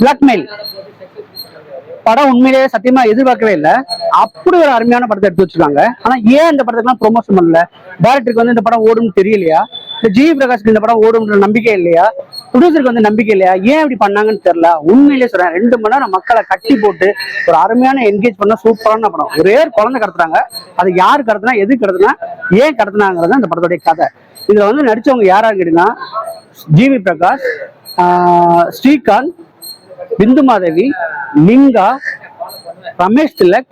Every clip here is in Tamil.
பிளாக்மெயில் படம் உண்மையிலேயே சத்தியமா எதிர்பார்க்கவே இல்லை. அப்படி ஒரு அருமையான படத்தை எடுத்து வச்சிருக்காங்க. ஆனா ஏன் இந்த படத்துக்குலாம் ப்ரொமோஷன் பண்ணல? டேரக்டருக்கு வந்து இந்த படம் ஓடும்னு தெரியலையா? இந்த ஜி பிரகாஷ்க்கு இந்த படம் ஓடும்ன்ற நம்பிக்கை இல்லையா? ப்ரொடியூசருக்கு வந்து நம்பிக்கை இல்லையா? ஏன் இப்படி பண்ணாங்கன்னு தெரியல. உண்மையிலேயே சொல்றேன் ரெண்டு மணி நேரம் மக்களை கட்டி போட்டு ஒரு அருமையான என்கேஜ் பண்ண சூப்பரான படம். ஒரே குழந்தை கடத்துறாங்க. அது யார் கடத்தினா எது கடத்தினா ஏன் கடத்தினாங்கிறது அந்த படத்துடைய கதை. இதுல வந்து நடிச்சவங்க யாரான்னு கேட்டீங்கன்னா ஜிவி பிரகாஷ் ஸ்ரீகாந்த் பிந்து மாதவி லிங்கா ரமேஷ் திலக்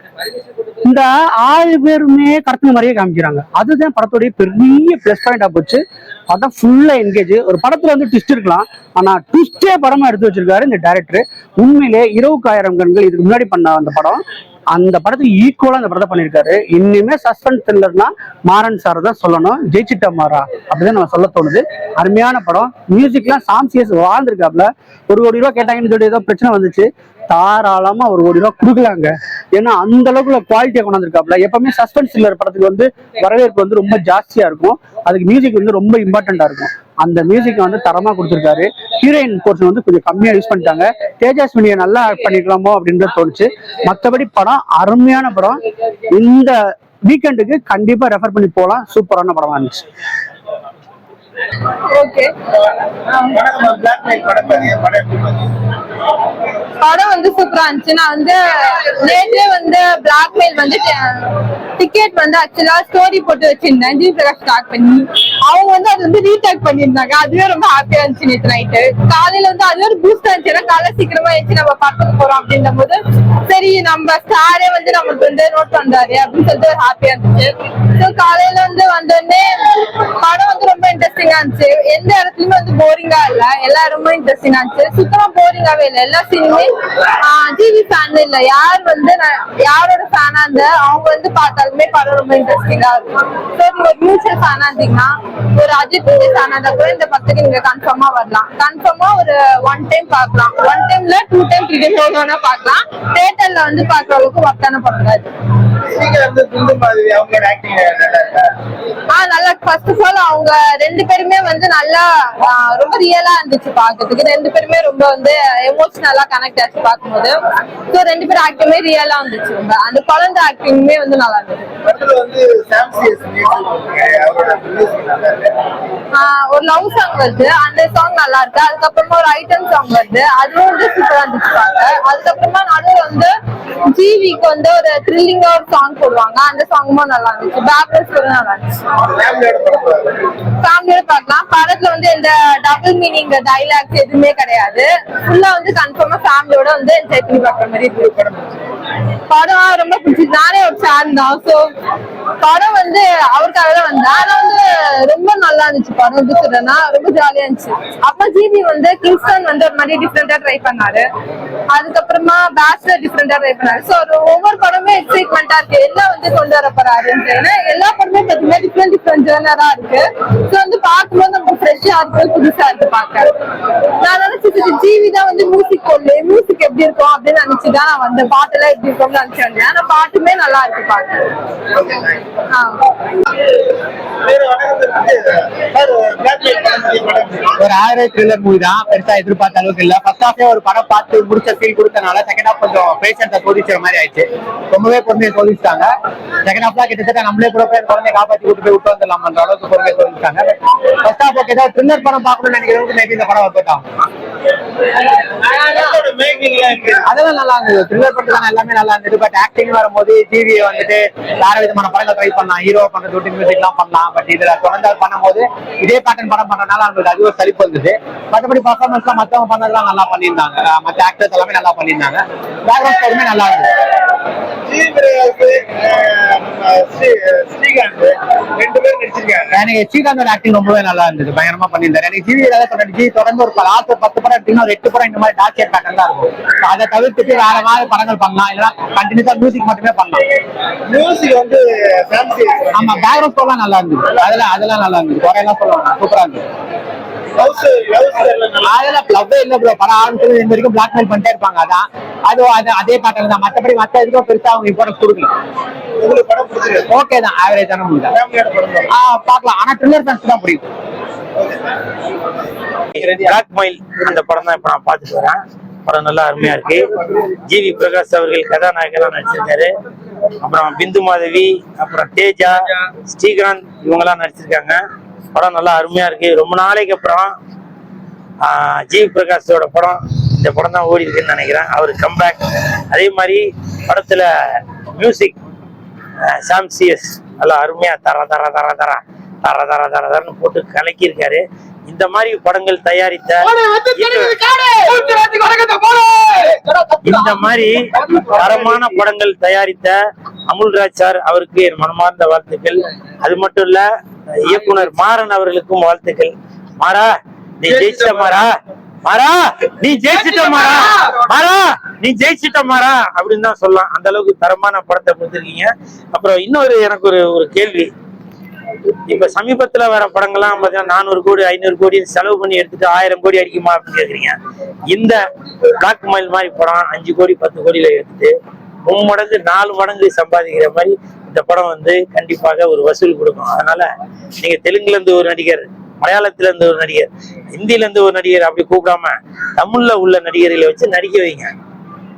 இந்த ஆறு பேருமே கடத்தின மாதிரியே காமிக்கிறாங்க. அதுதான் படத்துடைய பெரிய பிளஸ் பாயிண்டா போச்சு. படம் ஃபுல்லா என்கேஜ் ஒரு படத்துல வந்து ட்விஸ்ட் இருக்கலாம். ஆனா ட்விஸ்டே படமா எடுத்து வச்சிருக்காரு இந்த டைரக்டர் உண்மையிலே இரவுக்கு ஆயிரம் கண்கள் இதுக்கு முன்னாடி பண்ண அந்த படம். அந்த படத்துக்கு ஈக்குவலா அந்த படத்தை பண்ணியிருக்காரு. இனிமே சஸ்பென்ஸ் த்ரில்லர்னா மாறன் சார் தான் சொல்லணும். ஜெயிச்சிட்ட மாறா அப்படிதான் நம்ம சொல்ல தோணுது. அருமையான படம். மியூசிக்லாம் சாம்சியஸ் வாழ்ந்துருக்காப்ல ஒரு கோடி ரூபா கேட்டாங்கன்னு சொல்லி ஏதோ பிரச்சனை வந்துச்சு. தாராளமா ஒரு கோடி ரூபா கொடுக்கலாங்க. ஏன்னா அந்த அளவுக்குள்ள குவாலிட்டியை கொண்டாந்துருக்காப்ல எப்பவுமே சஸ்பென்ஸ் த்ரில்லர் படத்துக்கு வந்து வரவேற்பு வந்து ரொம்ப ஜாஸ்தியா இருக்கும். அதுக்கு மியூசிக் வந்து ரொம்ப இம்பார்ட்டண்டா இருக்கும். அந்த மியூசிக் வந்து தரமா கொடுத்துருக்காரு. ஹீரோயின் போர்ஷன் வந்து கொஞ்சம் கம்மியா யூஸ் பண்ணிட்டாங்க. தேஜஸ்வினியை நல்லா ஆட் பண்ணிக்கலாமோ அப்படின்றது தோணுச்சு. மற்றபடி படம் அருமையான படம். இந்த வீக்கெண்டுக்கு கண்டிப்பா ரெஃபர் பண்ணி போகலாம் சூப்பரான படமா இருந்துச்சு. ஓகே வணக்கம். படம் வந்து சூப்பரா இருந்துச்சு. நான் வந்து நேற்றே வந்து பிளாக்மெயில் வந்து டிக்கெட் வந்து ஆக்சுவலா ஸ்டோரி போட்டு வச்சிருந்தேன். ஜி பிரகாஷ் ஸ்டார்ட் பண்ணி. அவங்க வந்து அது வந்து ரீடாக் பண்ணியிருந்தாங்க. அதுவே ரொம்ப ஹாப்பியா இருந்துச்சு நேற்று நைட்டு காலையில வந்து அது ஒரு பூஸ்டா இருந்துச்சு. ஏன்னா காலை சீக்கிரமா ஏச்சு நம்ம பார்க்க போறோம் அப்படின்ற போது சரி நம்ம ஸ்டாரே வந்து நமக்கு வந்து நோட் பண்றாரு அப்படின்னு சொல்லிட்டு ஒரு ஹாப்பியா இருந்துச்சு. ஸோ காலையில வந்து வந்தோடனே படம் வந்து ரொம்ப இன்ட்ரெஸ்டிங்கா இருந்துச்சு. எந்த இடத்துலயுமே வந்து போரிங்கா இல்ல. எல்லா இடமும் இன்ட்ரெஸ்டிங்கா இருந்துச்சு. சுத்தமா போரிங்காவே இல்லை. எல்லா சீனுமே ஜிவி ஃபேன் இல்ல. யார் வந்து நான் யாரோட ஃபேனா இருந்த அவங்க வந்து பார்த்தாலுமே படம் ரொம்ப இன்ட்ரெஸ்டிங்கா இருக்கும். ஸோ நீங்க மியூச்சுவல் ஃபேனா இருந்தீங்கன்னா ஒரு அஜித் விஜய் ஃபேனா கூட இந்த படத்துக்கு நீங்க கன்ஃபார்மா வரலாம். கன்ஃபார்மா ஒரு ஒன் டைம் பார்க்கலாம். ஒன் டைம்ல டூ டைம் த்ரீ டைம் வேணா பார்க்கலாம். வந்து பாக்குறவங்களுக்கு அளவுக்கு ஒர்த்தான படம் தான் நல்லா ஃபர்ஸ்ட் ஆஃப் ஆல் அவங்க ரெண்டு பேருமே வந்து நல்லா ரொம்ப ரியலா இருந்துச்சு பாக்கிறதுக்கு. ரெண்டு பேருமே ரொம்ப வந்து எமோஷனலா கனெக்ட் ஆச்சு பார்க்கும்போது ஸோ ரெண்டு பேரும் ஆக்டிங்குமே ரியலா இருந்துச்சு ரொம்ப. அந்த குழந்தை ஆக்டிங்குமே வந்து நல்லா இருந்துச்சு. ஒரு லவ் சாங் வருது. அந்த சாங் நல்லா இருக்கு. அதுக்கப்புறமா ஒரு ஐட்டம் சாங் வருது. அதுவும் வந்து சூப்பரா இருந்துச்சு பார்க்க அதுக்கப்புறமா நடுவில் வந்து ஜிவிக்கு வந்து ஒரு த்ரில்லிங்கா ஒரு சாங் போடுவாங்க. அந்த சாங்குமும் நல்லா இருந்துச்சு. பேக்ரவுண்ட் ஸ்கோரும் நல்லா இருந்துச்சு. ஃபேமிலியோட பார்க்கலாம் படத்துல வந்து எந்த டபுள் மீனிங் டைலாக்ஸ் எதுவுமே கிடையாது. ஃபுல்லா வந்து கன்ஃபார்மா ஃபேமிலியோட வந்து என்ஜாய் பண்ணி பார்க்குற மாதிரி இருக்கு படம். படம் ரொம்ப பிடிச்சிருக்கு. நானே ஒரு ஃபேன் தான். ஸோ படம் வந்து அவருக்காக தான் வந்தேன். ஆனா வந்து ரொம்ப நல்லா இருந்துச்சு படம் எப்படி சொல்றேன்னா ரொம்ப ஜாலியா இருந்துச்சு. அப்ப ஜிபி வந்து கிங்ஸ்டன் வந்து ஒரு மாதிரி டிஃப்ரெண்டா ட்ரை பண்ணாரு. அதுக்கப்புறமா பேச்சுலர் டிஃப்ரெண்டா ட்ரை பண்ணாரு. ஸோ ஒவ்வொரு படமே எக்ஸைட்மெண்டா இருக்கு. எல்லாம் வந்து கொண்டு வர போறாருன்னு எல்லா படமே பார்த்தீங்கன்னா டிஃப்ரெண்ட் டிஃப்ரெண்ட் ஜேர்னரா இருக்கு. ஸோ வந்து பார்க்கும்போது நமக்கு ஃப்ரெஷ்ஷா இருக்கு புதுசா இருக்கு பார்க்க. நான் நினைச்சிட்டு ஜிவி தான் வந்து மியூசிக் கொள்ளு. மியூசிக் எப்படி இருக்கும் அப்படின்னு நினைச்சுதான் நான் பாட்டு பாட்டெல்லாம் எப்படி இருக்கும்னு நினைச்சு வந்தேன் ஆனா பாட்டுமே நல்லா இருக்கு பாட்டு. ஆ. ஒரு ஆயிரம் த்ரில்லர் மூவி தான். பெருசா எதிர்பார்த்த அளவுக்கு இல்ல. ஃபர்ஸ்ட் ஹாஃபே ஒரு படம் பார்த்து முடிச்ச ஃபீல் கொடுத்தனால செகண்ட் ஹாஃப் கொஞ்சம் பேஷண்ட்டை சோதிச்சுற மாதிரி ஆயிடுச்சு. ரொம்பவே பொறுமையை சோதிச்சிட்டாங்க. செகண்ட் ஹாஃப்லாம் கிட்டத்தட்ட நம்மளே கூட போய் குழந்தைய காப்பாத்தி கூட்டு போய் விட்டு வந்துடலாம்ன்ற அளவுக்கு பொறுமையை சோதிச்சிட்டாங்க. ஃபர்ஸ்ட் ஹாஃப் ஓகே தான். த்ரில்லர் படம் பார்க்கணும்னு நினைக்கிறவங்க மேபி இந்த படம் ஒர்க் அதெல்லாம் நல்லா இருந்தது. த்ரில்லர் படத்துல எல்லாமே நல்லா இருந்தது. பட் ஆக்டிங் வரும்போது டிவியை வந்துட்டு வேற விதமான படங்கள் ட்ரை பண்ணலாம். ஹீரோ பண்றது டூட்டி மியூசிக் எல்லாம் பண்ணலாம். பட் இதுல தொடர்ந்து அது பண்ணும்போது இதே பேட்டர்ன் படம் பண்றதுனால அவங்களுக்கு அது ஒரு சலிப்பு வந்தது. மற்றபடி பர்ஃபார்மன்ஸ் எல்லாம் மத்தவங்க பண்ணதெல்லாம் நல்லா பண்ணியிருந்தாங்க. மத்த ஆக்டர்ஸ் எல்லாமே நல்லா பண்ணியிருந்தாங்க. பேக்ரவுண்ட் ஸ்கோருமே நல்லா இருந்தது. எனக்கு ஸ்ரீகாந்தோட ஆக்டிங் ரொம்பவே நல்லா இருந்தது. பயங்கரமா பண்ணியிருந்தாரு. எனக்கு ஜிவி ஏதாவது சொன்னேன் ஜி தொடர்ந்து ஒரு லாஸ்ட் ஒரு பத்து படம் எடுத்தீங்கன்னா ஒரு எட்டு படம் இந்த மாதிரி டார்ச்சர் பேட்டர்ன் தான் இருக்கும். So அதை தவிர்த்துட்டு வேற மாதிரி படங்கள் பண்ணலாம். இல்லைன்னா கண்டினியூஸா மியூசிக் மட்டுமே பண்ணலாம். மியூசிக் வந்து ஆமா பேக்ரவுண்ட் ஸ்கோர்லாம் நல்லா இருந்தது. அதெல்லாம் அதெல்லாம் நல்லா இருந்தது. குறையெல்லாம் சொல்லுவாங்க? சூப்பரா நல்லா அதெல்லாம் லவ்வே இல்ல ப்ரோ படம் ஆரம்பிச்சது இந்த வரைக்கும் பிளாக்மெயில் பண்ணிட்டே இருப்பாங்க. அதான். அது அது அதே பேட்டர்ன் தான். மத்தபடி மத்த இதுக்கும் பெருசா அவங்க இம்பார்ட்டன்ஸ் கொடுக்கல. உங்களுக்கு படம் பிடிச்சிருக்கு. ஓகே தான். ஆவரேஜான மூவி தான். ஃபேமிலியோட படம் தான். ஆ, பார்க்கலாம். ஆனா ட்ரில்லர் ஃபேன்ஸ் தான் பிடிக்கும். பிளாக் மைல் அந்த படம் தான் இப்ப நான் பார்த்துட்டு வரேன். படம் நல்லா அருமையா இருக்கு. ஜிவி பிரகாஷ் அவர்கள் கதாநாயகனா நடிச்சிருக்காரு. அப்புறம் பிந்து மாதவி அப்புறம் தேஜா ஸ்ரீகாந்த் இவங்கெல்லாம் நடிச்சிருக்காங்க. படம் நல்லா அருமையா இருக்கு. ரொம்ப நாளைக்கு அப்புறம் ஜிவி பிரகாஷோட படம் இந்த படம் தான் ஓடி இருக்குன்னு நினைக்கிறேன். அவர் கம்பேக் அதே மாதிரி படத்துல மியூசிக் சாம் சிஎஸ் நல்லா அருமையா தர தர தர தர தர தர தர தரன்னு போட்டு கலக்கியிருக்காரு. இந்த மாதிரி படங்கள் தயாரித்த இந்த மாதிரி தரமான படங்கள் தயாரித்த அமுல்ராஜ் சார் அவருக்கு என் மனமார்ந்த வாழ்த்துக்கள். அது மட்டும் இல்ல இயக்குனர் மாறன் அவர்களுக்கும் வாழ்த்துக்கள். மாறா நீ ஜெயிச்சிட்ட மாறா. மாறா நீ ஜெயிச்சிட்ட மாறா. மாறா நீ ஜெயிச்சிட்ட மாறா. அப்படின்னு தான் சொல்லலாம். அந்த அளவுக்கு தரமான படத்தை கொடுத்துருக்கீங்க. அப்புறம் இன்னொரு எனக்கு ஒரு ஒரு கேள்வி. இப்ப சமீபத்துல வர படங்கள்லாம் பாத்தீங்கன்னா நானூறு கோடி ஐநூறு கோடி செலவு பண்ணி எடுத்துட்டு ஆயிரம் கோடி அடிக்குமா அப்படின்னு கேக்குறீங்க. இந்த பிளாக் மைல் மாதிரி படம் அஞ்சு கோடி பத்து கோடியில எடுத்துட்டு மும்மடங்கு நாலு மடங்கு சம்பாதிக்கிற மாதிரி இந்த படம் வந்து கண்டிப்பாக ஒரு வசூல் கொடுக்கும். அதனால நீங்க தெலுங்குல இருந்து ஒரு நடிகர் மலையாளத்துல இருந்து ஒரு நடிகர் ஹிந்தில இருந்து ஒரு நடிகர் அப்படி கூப்பிடாம தமிழ்ல உள்ள நடிகர்களை வச்சு நடிக்க வைங்க.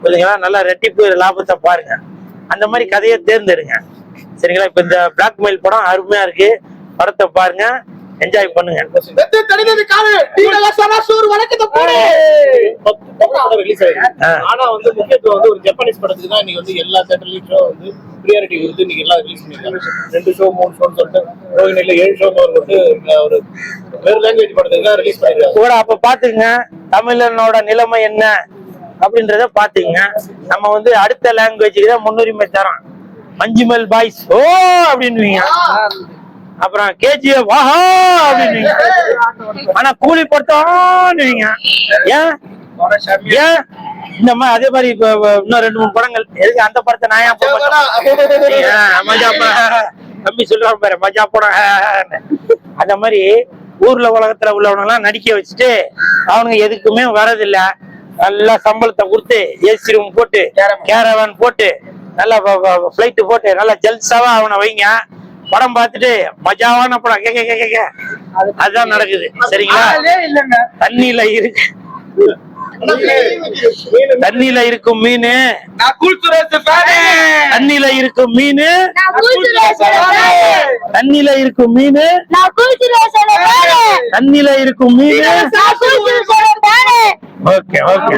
புரியுதுங்களா? நல்லா ரெட்டிப்பு லாபத்தை பாருங்க. அந்த மாதிரி கதையை தேர்ந்தெடுங்க. சரிங்களா? இப்ப இந்த பிளாக்மெயில் படம் அருமையா இருக்கு. படத்தை பாருங்க. என்ஜாய் பண்ணுங்க. ரிலீஸ் ஆயிருக்கு. ஆ. ஆனா வந்து முக்கியத்துவம் வந்து ஒரு ஜப்பானீஸ் படத்துக்கு தான் இன்னைக்கு வந்து எல்லா தேட்டர்லயும் ஷோ வந்து ப்ரியாரிட்டி கொடுத்து இன்னைக்கு எல்லாம் ரிலீஸ் பண்ணிருக்காங்க ரெண்டு ஷோ மூணு ஷோன்னு சொல்லிட்டு ரோஹினில ஏழு ஷோ வந்து இங்க ஒரு வேறு லாங்குவேஜ் படத்துக்கு தான் ரிலீஸ் பண்ணிருக்காங்க கூட அப்ப பாத்துங்க தமிழனோட நிலைமை என்ன அப்படின்றத பாத்துங்க நம்ம வந்து அடுத்த லாங்குவேஜுக்கு தான் முன்னுரிமை தரோம். மஞ்சுமல் பாய்ஸ். ஓ அப்படின்னுவீங்க. அப்புறம் கேஜிஎஃப் வாஹா அப்படின்னுவீங்க ஆனா கூலி படத்தோன்னுவீங்க ஏன்? ஏன்? இந்த மாதிரி அதே மாதிரி இப்ப இன்னும் ரெண்டு மூணு படங்கள். எதுக்கு அந்த படத்தை நான் ஏன் மஜா தம்பி சொல்லுவாங்க பாரு மஜா படம் அந்த மாதிரி ஊர்ல உலகத்துல உள்ளவங்க எல்லாம் நடிக்க வச்சுட்டு அவனுங்க எதுக்குமே வரதில்ல நல்லா சம்பளத்தை கொடுத்து ஏசி ரூம் போட்டு கேரவான் போட்டு நல்லா ஃபிளைட் போட்டு நல்லா ஜல்சாவா அவனை வைங்க. படம் பார்த்துட்டு மஜாவான படம். கே கே கே, கே கே. அதுதான் நடக்குது. சரிங்களா? தண்ணியில இருக்கு தண்ணியில இருக்கும் மீன். தண்ணியில இருக்கும் மீன். தண்ணியில இருக்கும் மீன். தண்ணியில இருக்கும் மீன். Okay okay.